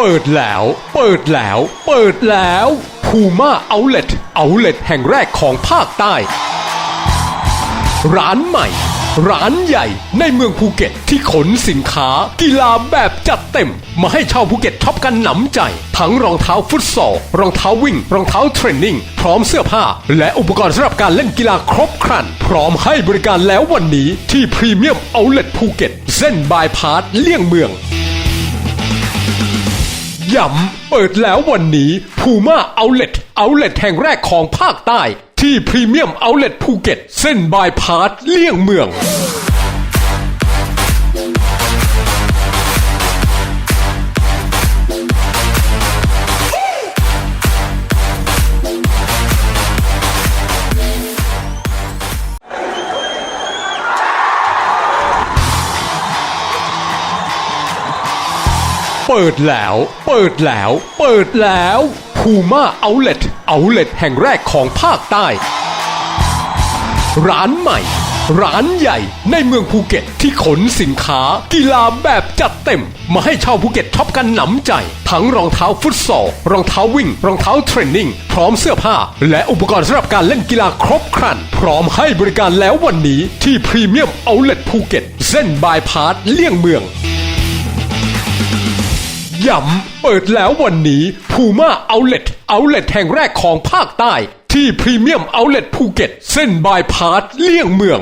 เปิดแล้ว เปิดแล้ว เปิดแล้วพูม่าเอาเลตเอาเลตแห่งแรกของภาคใต้ ร้านใหม่ ร้านใหญ่ในเมืองภูเก็ตที่ขนสินค้า กีฬาแบบจัดเต็ม มาให้ชาวภูเก็ตช็อปกันหนำใจ ทั้งรองเท้าฟุตซอล รองเท้าวิ่ง รองเท้าเทรนนิ่ง พร้อมเสื้อผ้า และอุปกรณ์สำหรับการเล่นกีฬาครบครัน พร้อมให้บริการแล้ววันนี้ที่พรีเมียมเอาเลตภูเก็ตเส้นบายพาสเลี่ยงเมือง ย้ำเปิดแล้ววันนี้พูม่าเอาเล t เอาเล t แห่งแรกของภาคใต้ ที่พรีเมียมเอาเล t ภูเก็ต เส้นบายพาสเลี่ยงเมือง เปิดแล้ว เปิดแล้ว เปิดแล้วพูม่าเอาเล t เอาเล t แห่งแรกของภาคใต้ ร้านใหม่ ร้านใหญ่ในเมืองภูเก็ตที่ขนสินค้า กีฬาแบบจัดเต็ม มาให้ชาวภูเก็ตช็อปกันหนำใจ ทั้งรองเท้าฟุตซอล รองเท้าวิ่ง รองเท้าเทรนนิ่ง พร้อมเสื้อผ้า และอุปกรณ์สำหรับการเล่นกีฬาครบครัน พร้อมให้บริการแล้ววันนี้ที่พรีเมียมเอาเล t ภูเก็ตเส้นบายพาสเลี่ยงเมือง ย้ำเปิดแล้ววันนี้พูม่าเอาเล็ตเอาเล็ตแห่งแรกของภาคใต้ ที่พรีเมียมเอาเล็ตภูเก็ต เส้นบายพาสเลี่ยงเมือง